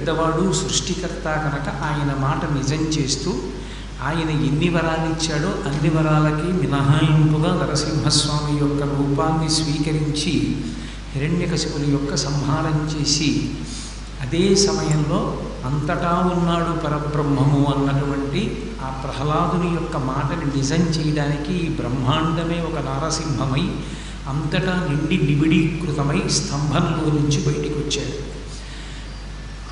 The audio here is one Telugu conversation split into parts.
పెద్దవాడు సృష్టికర్త కనుక ఆయన మాట నిజం చేస్తూ ఆయన ఎన్ని వరాలు ఇచ్చాడో అన్ని వరాలకి మినహాయింపుగా నరసింహస్వామి యొక్క రూపాన్ని స్వీకరించి హిరణ్యకశిపుని యొక్క సంహారం చేసి అదే సమయంలో అంతటా ఉన్నాడు పరబ్రహ్మము అన్నటువంటి ఆ ప్రహ్లాదుని యొక్క మాటని నిజం చేయడానికి ఈ బ్రహ్మాండమే ఒక నారసింహమై అంతటా నిండి నిబిడీకృతమై స్తంభంలో నుంచి బయటికి వచ్చాడు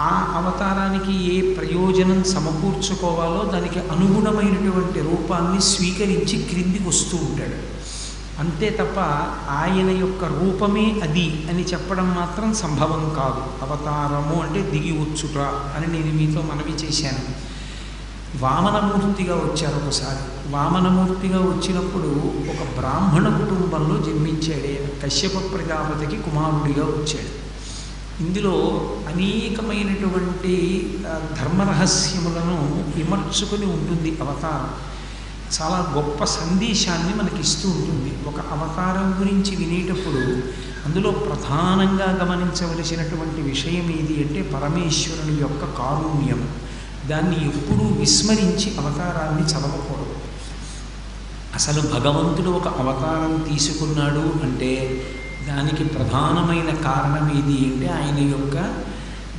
ఆ అవతారానికి ఏ ప్రయోజనం సమకూర్చుకోవాలో దానికి అనుగుణమైనటువంటి రూపాన్ని స్వీకరించి క్రిందికి వస్తూ ఉంటాడు. అంతే తప్ప ఆయన యొక్క రూపమే అది అని చెప్పడం మాత్రం సంభవం కాదు. అవతారము అంటే దిగి వచ్చుట అని నేను మీతో మనవి చేశాను. వామనమూర్తిగా వచ్చారు ఒకసారి. వామనమూర్తిగా వచ్చినప్పుడు ఒక బ్రాహ్మణ కుటుంబంలో జన్మించాడే కశ్యప ప్రజాపతికి కుమారుడిగా వచ్చాడు. ఇందులో అనేకమైనటువంటి ధర్మరహస్యములను విమర్చుకొని ఉంటుంది అవతారం. చాలా గొప్ప సందేశాన్ని మనకి ఇస్తూ ఉంటుంది. ఒక అవతారం గురించి వినేటప్పుడు అందులో ప్రధానంగా గమనించవలసినటువంటి విషయం ఏది అంటే పరమేశ్వరుని యొక్క కారుణ్యం. దాన్ని ఎప్పుడూ విస్మరించి అవతారాన్ని చదవకూడదు. అసలు భగవంతుడు ఒక అవతారం తీసుకున్నాడు అంటే దానికి ప్రధానమైన కారణం ఏది అంటే ఆయన యొక్క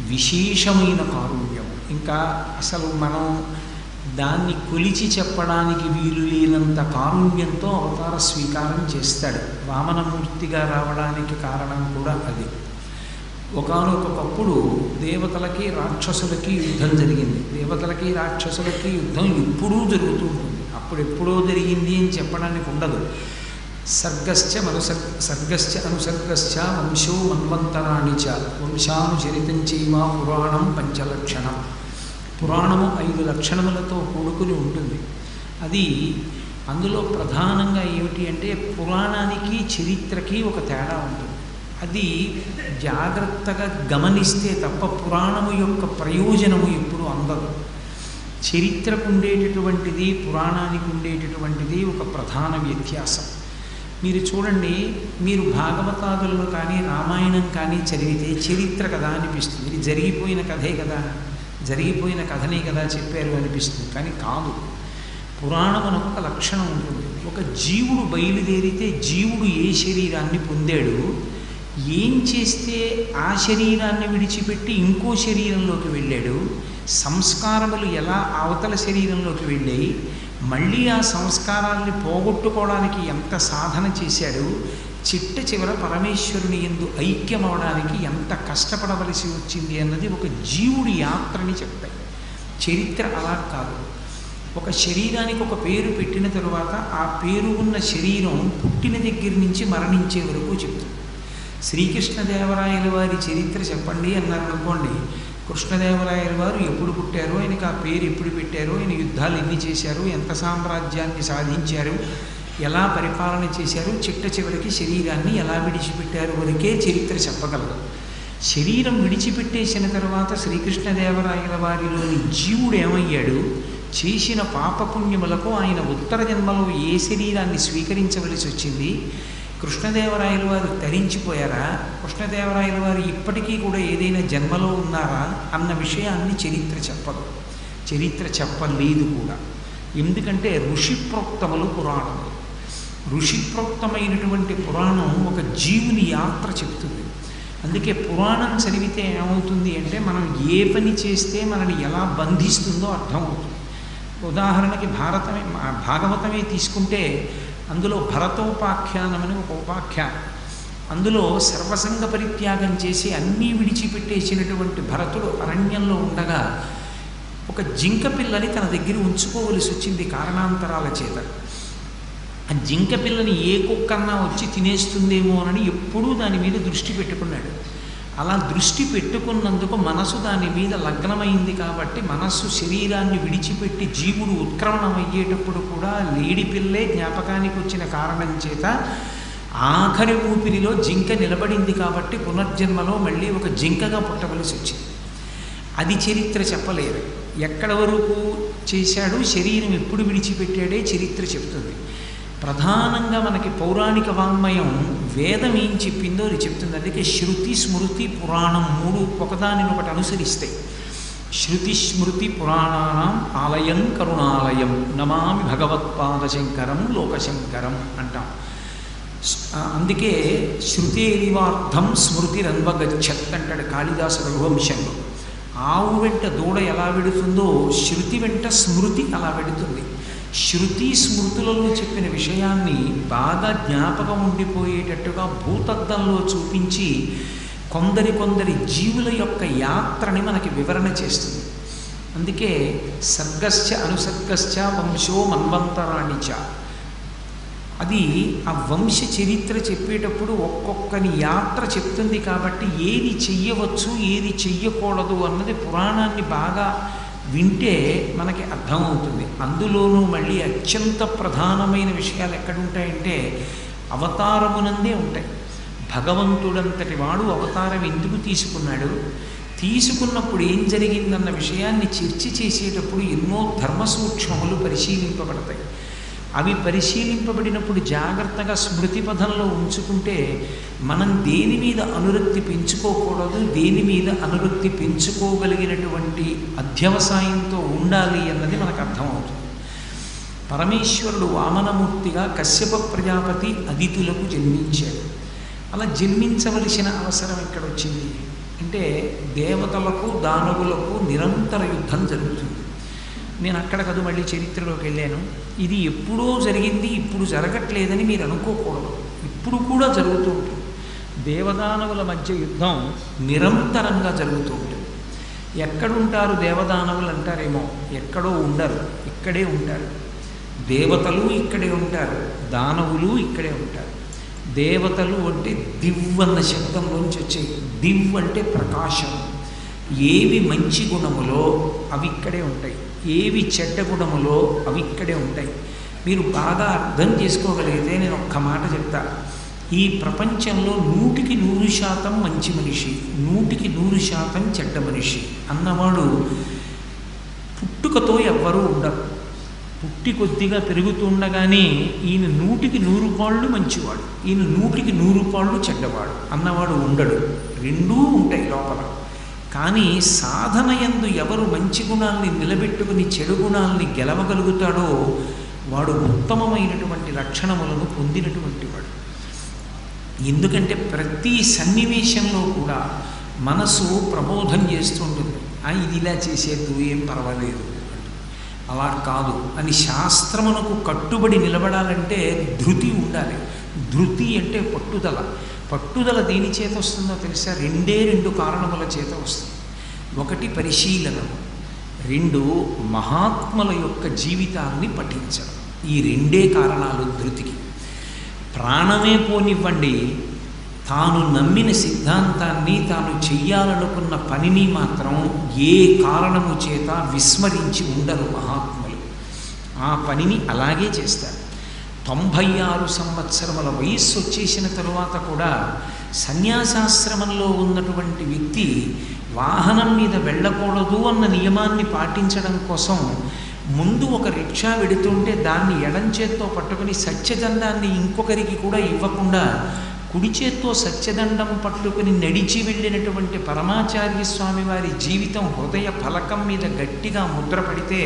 విశేషమైన కారుణ్యం. ఇంకా అసలు మనం దాన్ని కొలిచి చెప్పడానికి వీలు లేనంత కారుణ్యంతో అవతార స్వీకారం చేస్తాడు. వామనమూర్తిగా రావడానికి కారణం కూడా అది. ఒకనొకప్పుడు దేవతలకి రాక్షసులకి యుద్ధం జరిగింది. దేవతలకి రాక్షసులకి యుద్ధం ఎప్పుడూ జరుగుతూ ఉంటుంది. అప్పుడెప్పుడో జరిగింది అని చెప్పడానికి ఉండదు. సర్గశ్చ మనుసర్ సర్గశ్చ అనుసర్గశ్చ వంశో మన్వంతరాణి చ. వంశానుచరితం చైవ పురాణం పంచలక్షణం. పురాణము ఐదు లక్షణములతో కూడుకుని ఉంటుంది. అది అందులో ప్రధానంగా ఏమిటి అంటే పురాణానికి చరిత్రకి ఒక తేడా ఉంటుంది. అది జాగ్రత్తగా గమనిస్తే తప్ప పురాణము యొక్క ప్రయోజనము ఎప్పుడు అందదు. చరిత్రకు ఉండేటటువంటిది పురాణానికి ఉండేటటువంటిది ఒక ప్రధాన వ్యత్యాసం. మీరు చూడండి మీరు భాగవతాదులను కానీ రామాయణం కానీ చదివితే చరిత్ర కదా అనిపిస్తుంది. ఇది జరిగిపోయిన కథే కదా. జరిగిపోయిన కథనే కదా చెప్పారు అనిపిస్తుంది. కానీ కాదు. పురాణమునకు ఒక లక్షణం ఉంటుంది. ఒక జీవుడు బయలుదేరితే జీవుడు ఏ శరీరాన్ని పొందాడు? ఏం చేస్తే ఆ శరీరాన్ని విడిచిపెట్టి ఇంకో శరీరంలోకి వెళ్ళాడు? సంస్కారములు ఎలా అవతల శరీరంలోకి వెళ్ళాయి మళ్ళీ ఆ సంస్కారాల్ని పోగొట్టుకోవడానికి ఎంత సాధన చేశాడు చిట్ట చివర పరమేశ్వరుని ఎందు ఐక్యమవడానికి ఎంత కష్టపడవలసి వచ్చింది అన్నది ఒక జీవుడి యాత్రని చెప్తాయి. చరిత్ర అలా కాదు. ఒక శరీరానికి ఒక పేరు పెట్టిన తరువాత ఆ పేరు ఉన్న శరీరం పుట్టిన దగ్గర నుంచి మరణించే వరకు చెప్తుంది. శ్రీకృష్ణదేవరాయల వారి చరిత్ర చెప్పండి అన్నారు అనుకోండి కృష్ణదేవరాయల వారు ఎప్పుడు పుట్టారో ఆయనకి ఆ పేరు ఎప్పుడు పెట్టారు ఆయన యుద్ధాలు ఎన్ని చేశారు ఎంత సామ్రాజ్యాన్ని సాధించారు ఎలా పరిపాలన చేశారు చిట్ట చివరికి శరీరాన్ని ఎలా విడిచిపెట్టారు వరకే చరిత్ర చెప్పగలరు శరీరం విడిచిపెట్టేసిన తర్వాత శ్రీకృష్ణదేవరాయల వారిలోని జీవుడు ఏమయ్యాడు చేసిన పాపపుణ్యములకు ఆయన ఉత్తర జన్మలో ఏ శరీరాన్ని స్వీకరించవలసి వచ్చింది? కృష్ణదేవరాయలు వారు తరించిపోయారా? కృష్ణదేవరాయలు వారు ఇప్పటికీ కూడా ఏదైనా జన్మలో ఉన్నారా? అన్న విషయాన్ని చరిత్ర చెప్పదు. చరిత్ర చెప్పలేదు కూడా. ఎందుకంటే ఋషిప్రోక్తములు పురాణములు. ఋషిప్రోక్తమైనటువంటి పురాణం ఒక జీవుని యాత్ర చెప్తుంది. అందుకే పురాణం చదివితే ఏమవుతుంది అంటే మనం ఏ పని చేస్తే మనని ఎలా బంధిస్తుందో అర్థమవుతుంది. ఉదాహరణకి భారతమే భాగవతమే తీసుకుంటే అందులో భరతోపాఖ్యానమని ఒక ఉపాఖ్యానం. అందులో సర్వసంగ పరిత్యాగం చేసి అన్నీ విడిచిపెట్టేసినటువంటి భరతుడు అరణ్యంలో ఉండగా ఒక జింక పిల్లని తన దగ్గర ఉంచుకోవలసి వచ్చింది కారణాంతరాల చేత. ఆ జింక పిల్లని ఏ కుక్కన్నా వచ్చి తినేస్తుందేమోనని ఎప్పుడూ దాని మీద దృష్టి పెట్టుకున్నాడు. అలా దృష్టి పెట్టుకున్నందుకు మనసు దాని మీద లగ్నమైంది కాబట్టి మనస్సు శరీరాన్ని విడిచిపెట్టి జీవుడు ఉత్క్రమణం అయ్యేటప్పుడు కూడా లేడి పిల్లే జ్ఞాపకానికి వచ్చిన కారణం చేత ఆఖరి ఊపిరిలో జింక నిలబడింది కాబట్టి పునర్జన్మలో మళ్ళీ ఒక జింకగా పుట్టవలసి వచ్చింది. అది చరిత్ర చెప్పలేదు. ఎక్కడ వరకు చేశాడు? శరీరం ఎప్పుడు విడిచిపెట్టాడే? చరిత్ర చెప్తుంది. ప్రధానంగా మనకి పౌరాణిక వాంగ్మయం వేదం ఏం చెప్పిందో అది చెప్తుంది. అందుకే శృతి స్మృతి పురాణం మూడు ఒకదానిని ఒకటి శృతి స్మృతి పురాణానం ఆలయం కరుణాలయం నమామి భగవత్పాదశంకరం లోకశంకరం అంటాం. ఆ, అందుకే శృతేరివార్థం స్మృతిరన్వగచ్చత్ అంటాడు కాళిదాసు రఘువంశంలో. ఆవు వెంట దూడ ఎలా వెడుతుందో శృతి వెంట స్మృతి అలా వెడుతుంది. శృతి స్మృతులలో చెప్పిన విషయాన్ని బాగా జ్ఞాపకం ఉండిపోయేటట్టుగా భూతద్దంలో చూపించి కొందరి కొందరి జీవుల యొక్క యాత్రని మనకి వివరణ చేస్తుంది. అందుకే సర్గశ్చ అనుసర్గశ్చ వంశో మన్వంతరాణిచ అది ఆ వంశ చరిత్ర చెప్పేటప్పుడు ఒక్కొక్కని యాత్ర చెప్తుంది కాబట్టి ఏది చెయ్యవచ్చు ఏది చెయ్యకూడదు అన్నది పురాణాన్ని బాగా వింటే మనకి అర్థమవుతుంది. అందులోనూ మళ్ళీ అత్యంత ప్రధానమైన విషయాలు ఎక్కడుంటాయంటే అవతారమునందే ఉంటాయి. భగవంతుడంతటి వాడు అవతారం ఎందుకు తీసుకున్నాడు? తీసుకున్నప్పుడు ఏం జరిగిందన్న విషయాన్ని చర్చ చేసేటప్పుడు ఎన్నో ధర్మ సూక్ష్మములు పరిశీలింపబడతాయి. అవి పరిశీలింపబడినప్పుడు జాగ్రత్తగా స్మృతి పథంలో ఉంచుకుంటే మనం దేని మీద అనురక్తి పెంచుకోకూడదు దేని మీద అనురక్తి పెంచుకోగలిగినటువంటి అధ్యవసాయంతో ఉండాలి అన్నది మనకు అర్థమవుతుంది. పరమేశ్వరుడు వామనమూర్తిగా కశ్యప ప్రజాపతి అదితులకు జన్మించాడు. అలా జన్మించవలసిన అవసరం ఎక్కడొచ్చింది అంటే దేవతలకు దానవులకు నిరంతర యుద్ధం జరుగుతుంది. నేను అక్కడ కదా మళ్ళీ చరిత్రలోకి వెళ్ళాను. ఇది ఎప్పుడో జరిగింది ఇప్పుడు జరగట్లేదని మీరు అనుకోకూడదు. ఇప్పుడు కూడా జరుగుతూ ఉంటుంది. దేవదానవుల మధ్య యుద్ధం నిరంతరంగా జరుగుతూ ఉంటుంది. ఎక్కడుంటారు దేవదానవులు అంటారేమో? ఎక్కడో ఉండరు ఇక్కడే ఉంటారు. దేవతలు ఇక్కడే ఉంటారు దానవులు ఇక్కడే ఉంటారు. దేవతలు అంటే దివ్ అన్న శబ్దంలోంచి వచ్చే దివ్ అంటే ప్రకాశం. ఏవి మంచి గుణములో అవి ఇక్కడే ఉంటాయి. ఏవి చెడ్డ గుణములో అవి ఇక్కడే ఉంటాయి. మీరు బాగా అర్థం చేసుకోగలిగితే నేను ఒక్క మాట చెప్తా. ఈ ప్రపంచంలో నూటికి నూరు శాతం మంచి మనిషి నూటికి నూరు శాతం చెడ్డ మనిషి అన్నవాడు పుట్టుకతో ఎవ్వరూ ఉండరు. పుట్టి కొద్దిగా పెరుగుతుండగానే ఈయన నూటికి నూరు పాళ్ళు మంచివాడు ఈయన నూటికి నూరు పాళ్ళు చెడ్డవాడు అన్నవాడు ఉండడు. రెండూ ఉంటాయి లోపల. కానీ సాధన ఎందు ఎవరు మంచి గుణాల్ని నిలబెట్టుకుని చెడు గుణాల్ని గెలవగలుగుతాడో వాడు ఉత్తమమైనటువంటి లక్షణములను పొందినటువంటి వాడు. ఎందుకంటే ప్రతి సన్నివేశంలో కూడా మనసు ప్రబోధం చేస్తుంటుంది. "ఆ, ఇది ఇలా చేసేద్దు ఏం పర్వాలేదు అలా కాదు అని శాస్త్రమునకు కట్టుబడి నిలబడాలంటే ధృతి ఉండాలి. ధృతి అంటే పట్టుదల. పట్టుదల దేని చేత వస్తుందో తెలుసా? రెండే రెండు కారణముల చేత వస్తుంది. ఒకటి పరిశీలనము రెండు మహాత్ముల యొక్క జీవితాన్ని పఠించడం. ఈ రెండే కారణాలు ధృతికి. ప్రాణమే పోనివ్వండి తాను నమ్మిన సిద్ధాంతాన్ని తాను చెయ్యాలనుకున్న పనిని మాత్రం ఏ కారణము చేత విస్మరించి ఉండరు మహాత్ములు. ఆ పనిని అలాగే చేస్తారు. తొంభై ఆరు సంవత్సరముల వయస్సు వచ్చేసిన తరువాత కూడా సన్యాసాశ్రమంలో ఉన్నటువంటి వ్యక్తి వాహనం మీద వెళ్ళకూడదు అన్న నియమాన్ని పాటించడం కోసం ముందు ఒక రిక్షా వెడుతుంటే దాన్ని ఎడం చేత్తో పట్టుకుని సత్యదండాన్ని ఇంకొకరికి కూడా ఇవ్వకుండా కుడి చేత్తో సత్యదండం పట్టుకుని నడిచి వెళ్ళినటువంటి పరమాచార్య స్వామి వారి జీవితం హృదయ ఫలకం మీద గట్టిగా ముద్రపడితే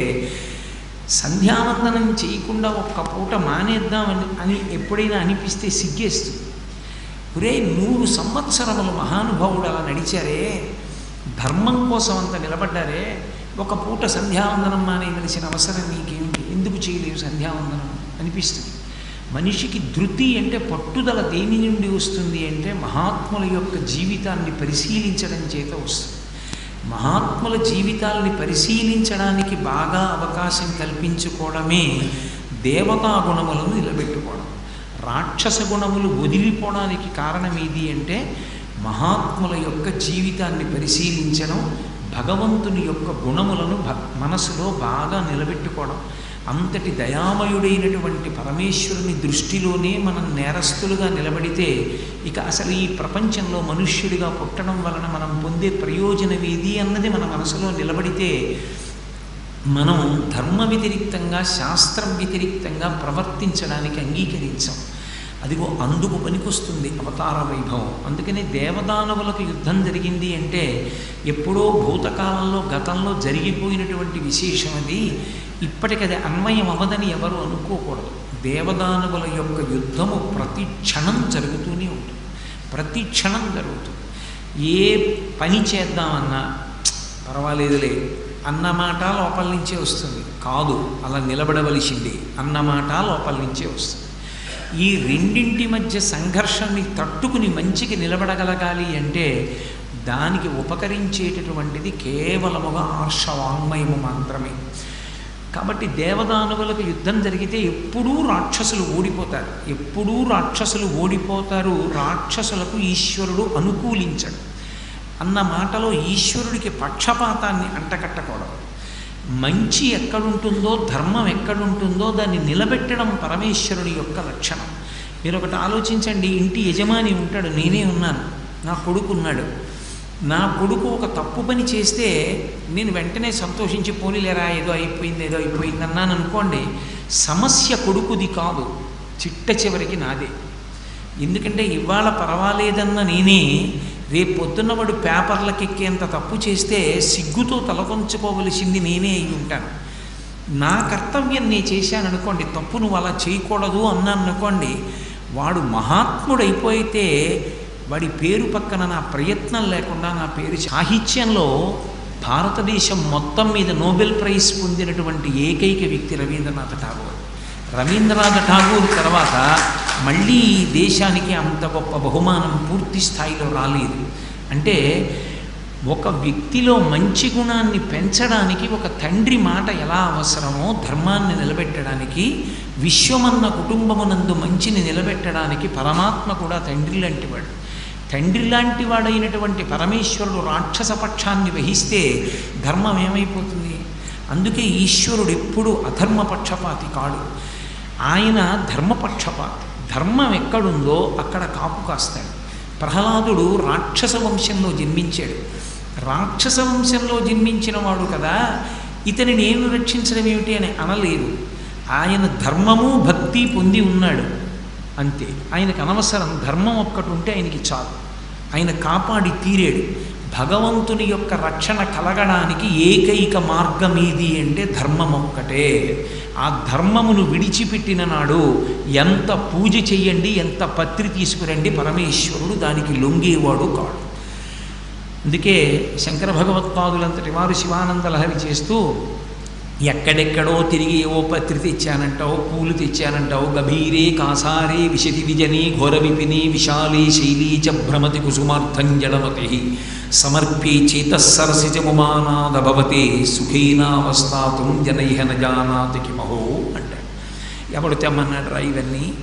సంధ్యావందనం చేయకుండా ఒక్క పూట మానేద్దామని అని ఎప్పుడైనా అనిపిస్తే సిగ్గేస్తుంది. ఒరే నూరు సంవత్సరముల మహానుభావుడు అలా నడిచారే ధర్మం కోసం అంత నిలబడ్డారే ఒక పూట సంధ్యావందనం మానేయవలసిన అవసరం నీకేమిటి ఎందుకు చేయలేవు సంధ్యావందనం? అనిపిస్తుంది. మనిషికి ధృతి అంటే పట్టుదల దేని నుండి వస్తుంది అంటే మహాత్ముల యొక్క జీవితాన్ని పరిశీలించడం చేత వస్తుంది. మహాత్ముల జీవితాల్ని పరిశీలించడానికి బాగా అవకాశం కల్పించుకోవడమే దేవతా గుణములను నిలబెట్టుకోవడం. రాక్షస గుణములు వదిలిపోవడానికి కారణం ఏది అంటే మహాత్ముల యొక్క జీవితాన్ని పరిశీలించడం భగవంతుని యొక్క గుణములను మనసులో బాగా నిలబెట్టుకోవడం. అంతటి దయామయుడైనటువంటి పరమేశ్వరుని దృష్టిలోనే మనం నేరస్తులుగా నిలబడితే ఇక అసలు ఈ ప్రపంచంలో మనుష్యుడిగా పుట్టడం వలన మనం పొందే ప్రయోజనం ఏది అన్నది మన మనసులో నిలబడితే మనం ధర్మ వ్యతిరిక్తంగా శాస్త్రం వ్యతిరిక్తంగా ప్రవర్తించడానికి అంగీకరించాం. అదిగో అందుకు పనికొస్తుంది అవతార వైభవం. అందుకనే దేవదానవులకు యుద్ధం జరిగింది అంటే ఎప్పుడో భూతకాలంలో గతంలో జరిగిపోయినటువంటి విశేషం అది. ఇప్పటికది అన్వయం అవ్వదని ఎవరు అనుకోకూడదు. దేవదానవుల యొక్క యుద్ధము ప్రతి క్షణం జరుగుతూనే ఉంటుంది. ప్రతి క్షణం జరుగుతుంది. ఏ పని చేద్దామన్నా పర్వాలేదులే అన్నమాట లోపల నుంచే వస్తుంది. కాదు అలా నిలబడవలసింది అన్నమాట లోపల నుంచే వస్తుంది. ఈ రెండింటి మధ్య సంఘర్షణని తట్టుకుని మంచికి నిలబడగలగాలి అంటే దానికి ఉపకరించేటటువంటిది కేవలముగా ఆర్షవాంగ్మయము మాత్రమే. కాబట్టి దేవదానవులకు యుద్ధం జరిగితే ఎప్పుడూ రాక్షసులు ఓడిపోతారు. ఎప్పుడూ రాక్షసులు ఓడిపోతారు. రాక్షసులకు ఈశ్వరుడు అనుకూలించడు. అన్న మాటలో ఈశ్వరుడికి పక్షపాతాన్ని అంటకట్టకూడదు మంచి ఎక్కడుంటుందో ధర్మం ఎక్కడుంటుందో దాన్ని నిలబెట్టడం పరమేశ్వరుడి యొక్క లక్షణం. మీరు ఒకటి ఆలోచించండి ఇంటి యజమాని ఉంటాడు నేనే ఉన్నాను నా కొడుకు ఉన్నాడు. నా కొడుకు ఒక తప్పు పని చేస్తే నేను వెంటనే సంతోషించి పోనీలేరా ఏదో అయిపోయింది ఏదో అయిపోయింది అన్నాను అనుకోండి సమస్య కొడుకుది కాదు చిట్ట చివరికి నాదే. ఎందుకంటే ఇవాళ పర్వాలేదన్న నేనే రేపు పొద్దున్న వాడు పేపర్లకెక్కేంత తప్పు చేస్తే సిగ్గుతో తలకొంచుకోవలసింది నేనే అయి ఉంటాను. నా కర్తవ్యం నేను చేశాను అనుకోండి తప్పు నువ్వు అలా చేయకూడదు అన్నాను అనుకోండి వాడు మహాత్ముడైపోయితే వాడి పేరు పక్కన నా ప్రయత్నం లేకుండా నా పేరు సాహిత్యంలో భారతదేశం మొత్తం మీద నోబెల్ ప్రైజ్ పొందినటువంటి ఏకైక వ్యక్తి రవీంద్రనాథ్ ఠాగూర్. రవీంద్రనాథ్ ఠాగూర్ తర్వాత మళ్ళీ ఈ దేశానికి అంత గొప్ప బహుమానం పూర్తి స్థాయిలో రాలేదు. అంటే ఒక వ్యక్తిలో మంచి గుణాన్ని పెంచడానికి ఒక తండ్రి మాట ఎలా అవసరమో ధర్మాన్ని నిలబెట్టడానికి విశ్వమన్న కుటుంబమునందు మంచిని నిలబెట్టడానికి పరమాత్మ కూడా తండ్రి లాంటివాడు తండ్రి లాంటి వాడైనటువంటి పరమేశ్వరుడు రాక్షస పక్షాన్ని వహిస్తే ధర్మం ఏమైపోతుంది? అందుకే ఈశ్వరుడు ఎప్పుడు అధర్మ పక్షపాతి కాడు. ఆయన ధర్మపక్షపాతి. ధర్మం ఎక్కడుందో అక్కడ కాపు కాస్తాడు. ప్రహ్లాదుడు రాక్షస వంశంలో జన్మించాడు. రాక్షస వంశంలో జన్మించిన వాడు కదా ఇతని నేను రక్షించడం ఏమిటి అని అనలేదు. ఆయన ధర్మము భక్తి పొంది ఉన్నాడు. అంతే. ఆయనకు అనవసరం. ధర్మం ఒక్కటి ఉంటే ఆయనకి చాలు. ఆయన కాపాడి తీరాడు. భగవంతుని యొక్క రక్షణ కలగడానికి ఏకైక మార్గం ఏది అంటే ధర్మం ఒక్కటే. ఆ ధర్మమును విడిచిపెట్టిన నాడు ఎంత పూజ చెయ్యండి ఎంత పత్రి తీసుకురండి పరమేశ్వరుడు దానికి లొంగేవాడు కాడు. అందుకే శంకర భగవత్పాదులంతటి వారు శివానంద లహరి చేస్తూ ఎక్కడెక్కడో తిరిగి ఏవో పత్రి తెచ్చానంటావు పూలు తెచ్చానంటావు గభీరే కాసారే విశతి విజని ఘోర విపిని విశాలే శైలీ చ భ్రమతి కుసుమార్థం జడమతి సమర్ప్యే చ భవతే సుఖీనావస్థాతుం జనైహ నజానాతి కిమహో అంటాడు ఎవడు తెమ్మన్నాడు రా ఇవన్నీ?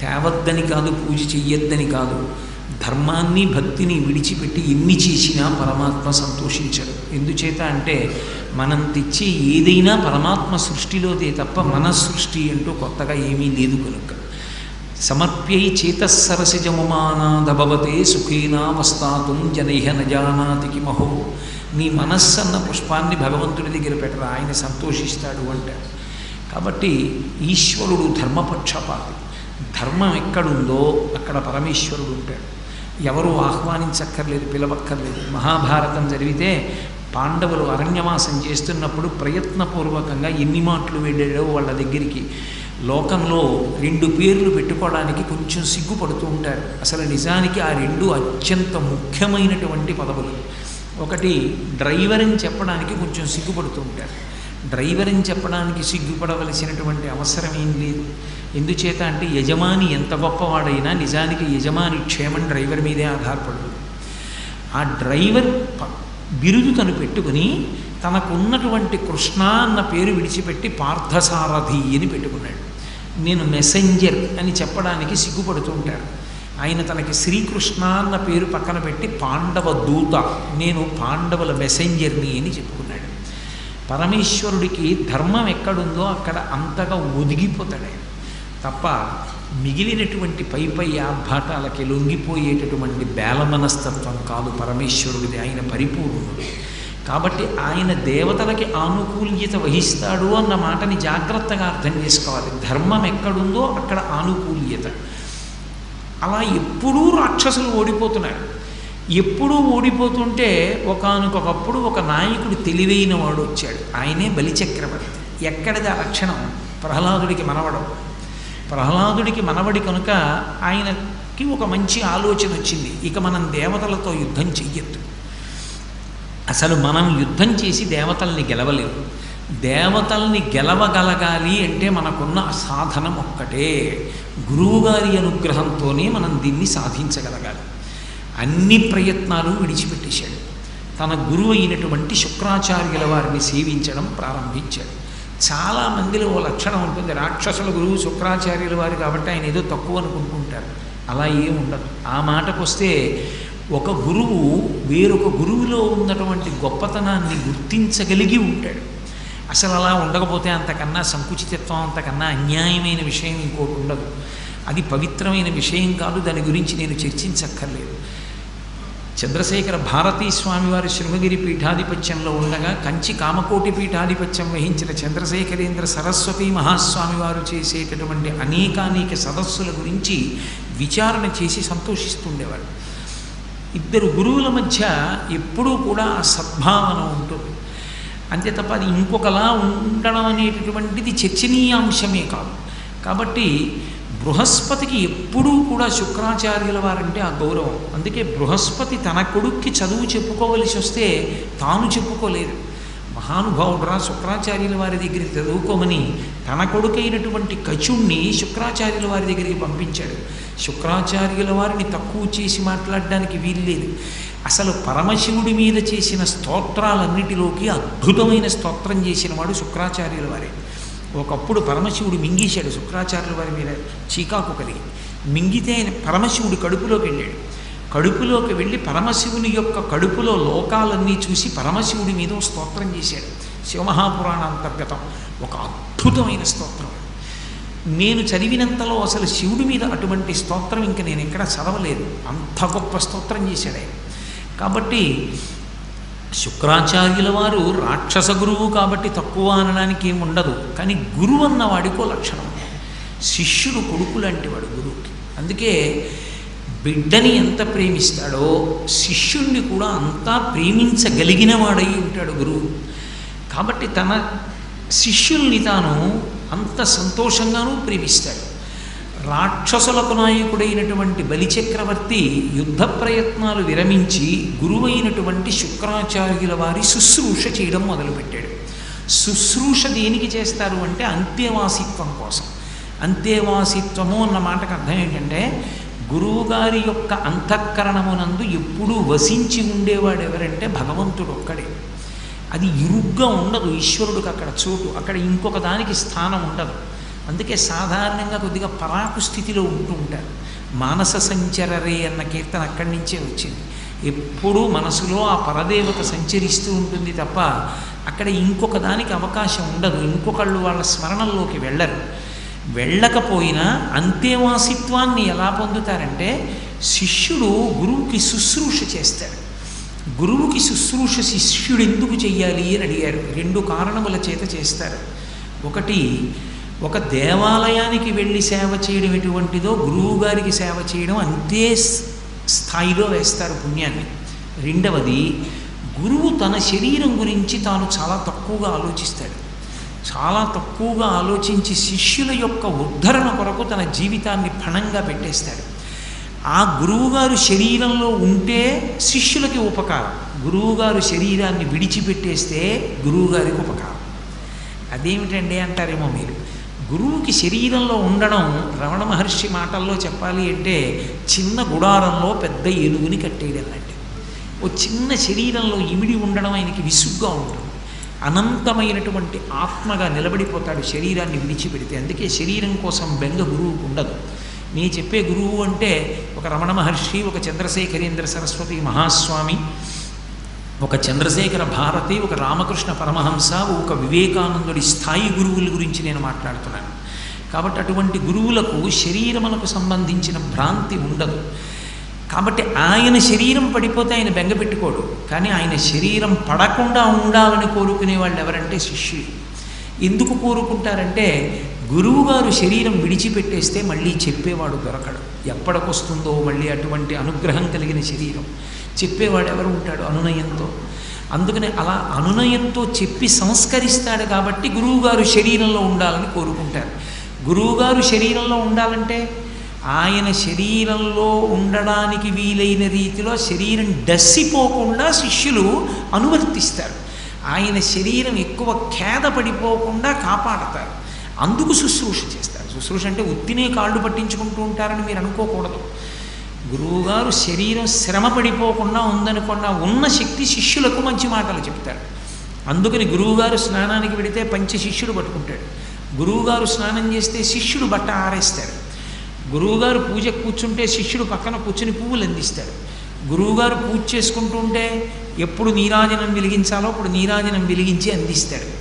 తేవద్దని కాదు పూజ చెయ్యొద్దని కాదు. ధర్మాన్ని భక్తిని విడిచిపెట్టి ఎన్ని చేసినా పరమాత్మ సంతోషించడు. ఎందుచేత అంటే మనం తెచ్చే ఏదైనా పరమాత్మ సృష్టిలోదే తప్ప మన సృష్టి అంటూ కొత్తగా ఏమీ లేదు కనుక. సమర్ప్యై చేతస్సరసిజముమానాదభవతే సుఖీనావస్థాతుం జనైహ నజానాతి కిమహో నీ మనస్సన్న పుష్పాన్ని భగవంతుడి దగ్గర పెట్టరా ఆయన సంతోషిస్తాడు అంటాడు. కాబట్టి ఈశ్వరుడు ధర్మపక్షపాతి. ధర్మం ఎక్కడుందో అక్కడ పరమేశ్వరుడు ఉంటాడు. ఎవరు ఆహ్వానించక్కర్లేదు పిలవక్కర్లేదు. మహాభారతం జరిగితే పాండవులు అరణ్యవాసం చేస్తున్నప్పుడు ప్రయత్నపూర్వకంగా ఎన్ని మాటలు వెళ్ళాడో వాళ్ళ దగ్గరికి. లోకంలో రెండు పేర్లు పెట్టుకోవడానికి కొంచెం సిగ్గుపడుతూ ఉంటారు. అసలు నిజానికి ఆ రెండు అత్యంత ముఖ్యమైనటువంటి పదవులు. ఒకటి డ్రైవర్ అని చెప్పడానికి కొంచెం సిగ్గుపడుతూ ఉంటారు. డ్రైవర్ అని చెప్పడానికి సిగ్గుపడవలసినటువంటి అవసరం ఏం లేదు. ఎందుచేత అంటే యజమాని ఎంత గొప్పవాడైనా నిజానికి యజమాని క్షేమం డ్రైవర్ మీదే ఆధారపడదు ఆ డ్రైవర్ ప- బిరుదు తను పెట్టుకుని తనకున్నటువంటి కృష్ణ అన్న పేరు విడిచిపెట్టి పార్థసారథి అని పెట్టుకున్నాడు. నేను మెసెంజర్ అని చెప్పడానికి సిగ్గుపడుతూ ఉంటాడు. ఆయన తనకి శ్రీకృష్ణ అన్న పేరు పక్కన పెట్టి పాండవ దూత నేను పాండవుల మెసెంజర్ని అని చెప్పుకున్నాడు. పరమేశ్వరుడికి ధర్మం ఎక్కడుందో అక్కడ అంతగా ఒదిగిపోతాడు తప్ప మిగిలినటువంటి పై పై ఆర్భాటాలకి లొంగిపోయేటటువంటి బేలమనస్తత్వం కాదు పరమేశ్వరుడిది. ఆయన పరిపూర్ణుడు. కాబట్టి ఆయన దేవతలకి ఆనుకూల్యత వహిస్తాడు అన్న మాటని జాగ్రత్తగా అర్థం చేసుకోవాలి. ధర్మం ఎక్కడుందో అక్కడ ఆనుకూల్యత. అలా ఎప్పుడూ రాక్షసులు ఓడిపోతున్నారు. ఎప్పుడూ ఓడిపోతుంటే ఒకనకొకప్పుడు ఒక నాయకుడు తెలివైన వాడు వచ్చాడు. ఆయనే బలిచక్రవర్తి. ఎక్కడిది ఆ లక్షణం? ప్రహ్లాదుడికి మనవడం. ప్రహ్లాదుడికి మనవడి కనుక ఆయనకి ఒక మంచి ఆలోచన వచ్చింది. ఇక మనం దేవతలతో యుద్ధం చెయ్యొద్దు. అసలు మనం యుద్ధం చేసి దేవతల్ని గెలవలేము దేవతల్ని గెలవగలగాలి అంటే మనకున్న సాధనం ఒక్కటే. గురువుగారి అనుగ్రహంతోనే మనం దీన్ని సాధించగలగాలి. అన్ని ప్రయత్నాలు విడిచిపెట్టేశాడు. తన గురువు అయినటువంటి శుక్రాచార్యుల వారిని సేవించడం ప్రారంభించాడు. చాలా మందిలో ఓ లక్షణం ఉంటుంది. రాక్షసుల గురువు శుక్రాచార్యుల వారు కాబట్టి ఆయన ఏదో తక్కువ అనుకుంటుంటారు. అలా ఏం ఉండదు. ఆ మాటకు వస్తే ఒక గురువు వేరొక గురువులో ఉన్నటువంటి గొప్పతనాన్ని గుర్తించగలిగి ఉంటాడు. అసలు అలా ఉండకపోతే అంతకన్నా సంకుచితత్వం అంతకన్నా అన్యాయమైన విషయం ఇంకోటి ఉండదు. అది పవిత్రమైన విషయం కాదు. దాని గురించి నేను చర్చించక్కర్లేదు. చంద్రశేఖర భారతీ స్వామివారి శృంగగిరి పీఠాధిపత్యంలో ఉండగా కంచి కామకోటి పీఠాధిపత్యం వహించిన చంద్రశేఖరేంద్ర సరస్వతి మహాస్వామివారు చేసేటటువంటి అనేకానేక సదస్సుల గురించి విచారణ చేసి సంతోషిస్తుండేవాడు ఇద్దరు గురువుల మధ్య ఎప్పుడూ కూడా ఆ సద్భావన ఉంటుంది. అంతే తప్ప అది ఇంకొకలా ఉండడం అనేటటువంటిది చర్చనీయాంశమే కాదు. కాబట్టి బృహస్పతికి ఎప్పుడూ కూడా శుక్రాచార్యుల వారంటే ఆ గౌరవం. అందుకే బృహస్పతి తన కొడుక్కి చదువు చెప్పుకోవలసి వస్తే తాను చెప్పుకోలేదు మహానుభావుడురా శుక్రాచార్యుల వారి దగ్గరికి చదువుకోమని తన కొడుకైనటువంటి కచుణ్ణి శుక్రాచార్యుల వారి దగ్గరికి పంపించాడు. శుక్రాచార్యుల వారిని తక్కువ చేసి మాట్లాడడానికి వీల్లేదు. అసలు పరమశివుడి మీద చేసిన స్తోత్రాలన్నిటిలోకి అద్భుతమైన స్తోత్రం చేసిన వాడు శుక్రాచార్యుల వారే. ఒకప్పుడు పరమశివుడు మింగేశాడు శుక్రాచార్యుల వారి మీద చీకాకు కలిగింది. మింగితే ఆయన పరమశివుడు కడుపులోకి వెళ్ళాడు. కడుపులోకి వెళ్ళి పరమశివుని యొక్క కడుపులో లోకాలన్నీ చూసి పరమశివుడి మీద స్తోత్రం చేశాడు. శివమహాపురాణ అంతర్గతం. ఒక అద్భుతమైన స్తోత్రం. నేను చదివినంతలో అసలు శివుడి మీద అటువంటి స్తోత్రం ఇంక నేను ఎక్కడ చదవలేదు. అంత గొప్ప స్తోత్రం చేశాడు ఆయన. కాబట్టి శుక్రాచార్యుల వారు రాక్షస గురువు కాబట్టి తక్కువ అనడానికి ఏమి ఉండదు. కానీ గురువు అన్న వాడికో లక్షణం. శిష్యుడు కొడుకు లాంటి వాడు గురువుకి అందుకే బిడ్డని ఎంత ప్రేమిస్తాడో శిష్యుణ్ణి కూడా అంతా ప్రేమించగలిగిన వాడై ఉంటాడు గురువు. కాబట్టి తన శిష్యుల్ని తాను అంత సంతోషంగానూ ప్రేమిస్తాడు. రాక్షసులకు నాయకుడైనటువంటి బలిచక్రవర్తి యుద్ధ ప్రయత్నాలు విరమించి గురువైనటువంటి శుక్రాచార్యుల వారి శుశ్రూష చేయడం మొదలుపెట్టాడు. శుశ్రూష దేనికి చేస్తారు అంటే అంత్యవాసిత్వం కోసం. అంత్యవాసిత్వము అన్న మాటకు అర్థం ఏంటంటే గురువుగారి యొక్క అంతఃకరణమునందు ఎప్పుడూ వసించి ఉండేవాడు ఎవరంటే భగవంతుడు ఒక్కడే. అది ఇరుగ్గా ఉండదు ఈశ్వరుడికి అక్కడ చోటు అక్కడ ఇంకొక దానికి స్థానం ఉండదు. అందుకే సాధారణంగా కొద్దిగా పరాకు స్థితిలో ఉంటూ ఉంటారు. మానస సంచరరే అన్న కీర్తన అక్కడి నుంచే వచ్చింది. ఎప్పుడూ మనసులో ఆ పరదేవత సంచరిస్తూ ఉంటుంది తప్ప అక్కడ ఇంకొక దానికి అవకాశం ఉండదు. ఇంకొకళ్ళు వాళ్ళ స్మరణంలోకి వెళ్ళరు. వెళ్ళకపోయినా అంతేవాసిత్వాన్ని ఎలా పొందుతారంటే శిష్యుడు గురువుకి శుశ్రూష చేస్తాడు. గురువుకి శుశ్రూష శిష్యుడు ఎందుకు చెయ్యాలి అని అడిగారు. రెండు కారణముల చేత చేస్తారు. ఒకటి ఒక దేవాలయానికి వెళ్ళి సేవ చేయడం ఎటువంటిదో గురువుగారికి సేవ చేయడం అంతే స్థాయిలో వేస్తారు పుణ్యాన్ని. రెండవది గురువు తన శరీరం గురించి తాను చాలా తక్కువగా ఆలోచిస్తాడు. చాలా తక్కువగా ఆలోచించి శిష్యుల యొక్క ఉద్ధరణ కొరకు తన జీవితాన్ని పణంగా పెట్టేస్తాడు. ఆ గురువుగారు శరీరంలో ఉంటే శిష్యులకి ఉపకారం. గురువుగారు శరీరాన్ని విడిచిపెట్టేస్తే గురువుగారికి ఉపకారం. అదేమిటండి అంటారేమో మీరు? గురువుకి శరీరంలో ఉండడం రమణ మహర్షి మాటల్లో చెప్పాలి అంటే చిన్న గుడారంలో పెద్ద ఏనుగుని కట్టేయడం లాంటి ఓ చిన్న శరీరంలో ఇమిడి ఉండడం ఆయనకి విసుగ్గా ఉంటుంది. అనంతమైనటువంటి ఆత్మగా నిలబడిపోతాడు శరీరాన్ని విడిచిపెడితే. అందుకే శరీరం కోసం బెంగ గురువుకు ఉండదు. నేను చెప్పే గురువు అంటే ఒక రమణ మహర్షి ఒక చంద్రశేఖరేంద్ర సరస్వతి మహాస్వామి ఒక చంద్రశేఖర భారతి ఒక రామకృష్ణ పరమహంస ఒక వివేకానందుడి స్థాయి గురువుల గురించి నేను మాట్లాడుతున్నాను. కాబట్టి అటువంటి గురువులకు శరీరములకు సంబంధించిన భ్రాంతి ఉండదు. కాబట్టి ఆయన శరీరం పడిపోతే ఆయన బెంగ పెట్టుకోడు. కానీ ఆయన శరీరం పడకుండా ఉండాలని కోరుకునే వాళ్ళు ఎవరంటే శిష్యులు. ఎందుకు కోరుకుంటారంటే గురువుగారు శరీరం విడిచిపెట్టేస్తే మళ్ళీ చెప్పేవాడు దొరకడు. ఎప్పటికొస్తుందో మళ్ళీ అటువంటి అనుగ్రహం కలిగిన శరీరం. చెప్పేవాడు ఎవరు ఉంటాడు? అనునయంతో. అందుకని అలా అనునయంతో చెప్పి సంస్కరిస్తాడు కాబట్టి గురువుగారు శరీరంలో ఉండాలని కోరుకుంటారు. గురువుగారు శరీరంలో ఉండాలంటే ఆయన శరీరంలో ఉండడానికి వీలైన రీతిలో శరీరం డస్సిపోకుండా శిష్యులు అనువర్తిస్తారు. ఆయన శరీరం ఎక్కువ ఖేద పడిపోకుండా కాపాడతారు. అందుకు శుశ్రూష చేస్తారు. శుశ్రూష అంటే ఉత్తినే కాళ్ళు పట్టించుకుంటూ ఉంటారని మీరు అనుకోకూడదు. గురువుగారు శరీరం శ్రమ పడిపోకుండా ఉందనుకున్న ఉన్న శక్తి శిష్యులకు మంచి మాటలు చెప్తారు. అందుకని గురువుగారు స్నానానికి పెడితే పంచ శిష్యుడు పట్టుకుంటాడు. గురువుగారు స్నానం చేస్తే శిష్యుడు బట్ట ఆరేస్తాడు గురువుగారు పూజ కూర్చుంటే శిష్యుడు పక్కన కూర్చుని పువ్వులు అందిస్తాడు గురువుగారు పూజ చేసుకుంటుంటే ఎప్పుడు నీరాజనం వెలిగించాలో అప్పుడు నీరాజనం వెలిగించి అందిస్తాడు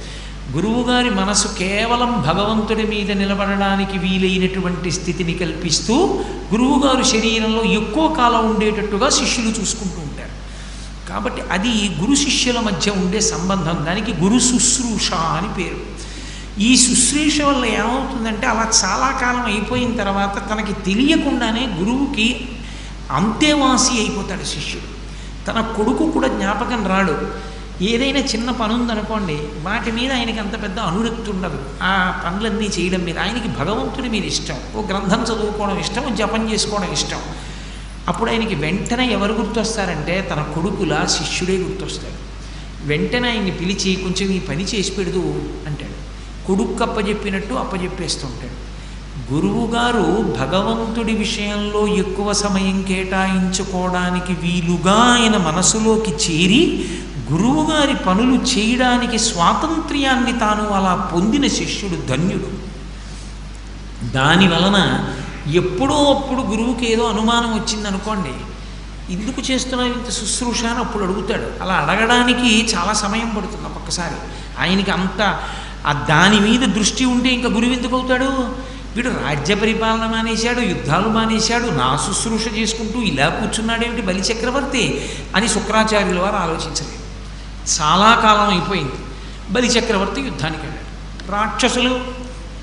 గురువుగారి మనసు కేవలం భగవంతుడి మీద నిలబడడానికి వీలైనటువంటి స్థితిని కల్పిస్తూ గురువుగారు శరీరంలో ఎక్కువ కాలం ఉండేటట్టుగా శిష్యులు చూసుకుంటూ ఉంటారు. కాబట్టి అది గురు శిష్యుల మధ్య ఉండే సంబంధం. దానికి గురు శుశ్రూష అని పేరు. ఈ శుశ్రూష వల్ల ఏమవుతుందంటే అలా చాలా కాలం అయిపోయిన తర్వాత తనకి తెలియకుండానే గురువుకి అంతేవాసి అయిపోతాడు శిష్యుడు. తన కొడుకు కూడా జ్ఞాపకం రాడు. ఏదైనా చిన్న పని ఉందనుకోండి వాటి మీద ఆయనకి అంత పెద్ద అనురక్తి ఉండదు. ఆ పనులన్నీ చేయడం మీద ఆయనకి భగవంతుడి మీద ఇష్టం. ఓ గ్రంథం చదువుకోవడం ఇష్టం జపం చేసుకోవడం ఇష్టం. అప్పుడు ఆయనకి వెంటనే ఎవరు గుర్తొస్తారంటే తన కొడుకులా శిష్యుడే గుర్తొస్తాడు. వెంటనే ఆయన్ని పిలిచి కొంచెం ఈ పని చేసి పెడదు అంటాడు. కొడుకు అప్పజెప్పినట్టు అప్పజెప్పేస్తుంటాడు గురువుగారు భగవంతుడి విషయంలో ఎక్కువ సమయం కేటాయించుకోవడానికి వీలుగా ఆయన మనసులోకి చేరి గురువుగారి పనులు చేయడానికి స్వాతంత్ర్యాన్ని తాను అలా పొందిన శిష్యుడు ధన్యుడు. దాని వలన ఎప్పుడో అప్పుడు గురువుకి ఏదో అనుమానం వచ్చిందనుకోండి ఎందుకు చేస్తున్నావు ఇంత శుశ్రూష? అని అప్పుడు అడుగుతాడు. అలా అడగడానికి చాలా సమయం పడుతుంది ఒక్కసారి ఆయనకి అంత ఆ దాని మీద దృష్టి ఉంటే ఇంకా గురువు ఎందుకు అవుతాడు? వీడు రాజ్య పరిపాలన మానేశాడు యుద్ధాలు మానేశాడు నా శుశ్రూష చేసుకుంటూ ఇలా కూర్చున్నాడేమిటి బలి చక్రవర్తి అని శుక్రాచార్యుల వారు ఆలోచించలేదు. చాలా కాలం అయిపోయింది. బలి చక్రవర్తి యుద్ధానికి వెళ్ళాడు. రాక్షసులు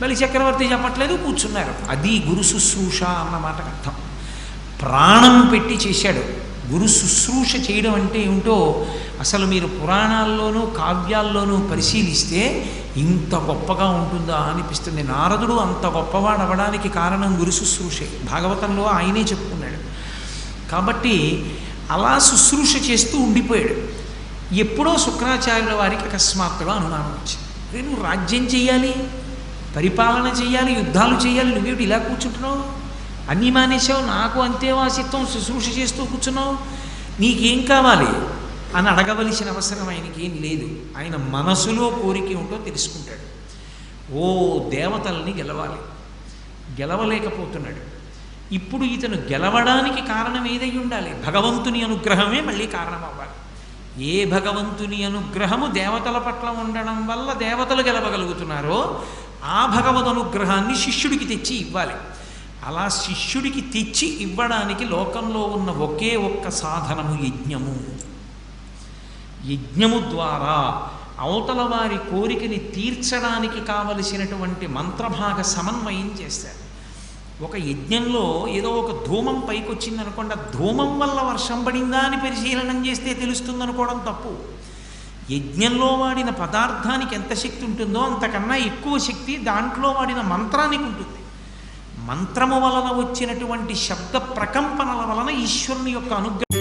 బలి చక్రవర్తి చెప్పట్లేదు కూర్చున్నారు అది గురు శుశ్రూష అన్న మాటకు అర్థం. ప్రాణం పెట్టి చేశాడు. గురు శుశ్రూష చేయడం అంటే ఏమిటో అసలు మీరు పురాణాల్లోనూ కావ్యాల్లోనూ పరిశీలిస్తే ఇంత గొప్పగా ఉంటుందా అనిపిస్తుంది. నారదుడు అంత గొప్పవాడు అవ్వడానికి కారణం గురు శుశ్రూషే. భాగవతంలో ఆయనే చెప్పుకున్నాడు. కాబట్టి అలా శుశ్రూష చేస్తూ ఉండిపోయాడు. ఎప్పుడో శుక్రాచార్యుల వారికి అకస్మాత్తుగా అనుమానం వచ్చింది. "రే, నువ్వు రాజ్యం చేయాలి పరిపాలన చేయాలి యుద్ధాలు చేయాలి నువ్వేమిటి ఇలా కూర్చుంటున్నావు? అన్నీ మానేశావు నాకు అంతేవాసిత్వం శుశ్రూష చేస్తూ కూర్చున్నావు. నీకేం కావాలి? అని అడగవలసిన అవసరం ఆయనకి ఏం లేదు. ఆయన మనసులో కోరిక ఉంటో తెలుసుకుంటాడు. ఓ దేవతల్ని గెలవాలి. గెలవలేకపోతున్నాడు. ఇప్పుడు ఇతను గెలవడానికి కారణం ఏదై ఉండాలి? భగవంతుని అనుగ్రహమే మళ్ళీ కారణం అవ్వాలి ఏ భగవంతుని అనుగ్రహము దేవతల పట్ల ఉండడం వల్ల దేవతలు గెలవగలుగుతున్నారో ఆ భగవద్ అనుగ్రహాన్ని శిష్యుడికి తెచ్చి ఇవ్వాలి. అలా శిష్యుడికి తెచ్చి ఇవ్వడానికి లోకంలో ఉన్న ఒకే ఒక్క సాధనము యజ్ఞము. యజ్ఞము ద్వారా అవతల వారి కోరికని తీర్చడానికి కావలసినటువంటి మంత్రభాగ సమన్వయం చేస్తారు ఒక యజ్ఞంలో ఏదో ఒక ధూమం పైకొచ్చింది అనుకోండి ఆ ధూమం వల్ల వర్షం పడిందా అని పరిశీలనం చేస్తే తెలుస్తుందనుకోవడం తప్పు. యజ్ఞంలో వాడిన పదార్థానికి ఎంత శక్తి ఉంటుందో అంతకన్నా ఎక్కువ శక్తి దాంట్లో వాడిన మంత్రానికి ఉంటుంది. మంత్రము వలన వచ్చినటువంటి శబ్ద ప్రకంపనల వలన ఈశ్వరుని యొక్క అనుగ్రహం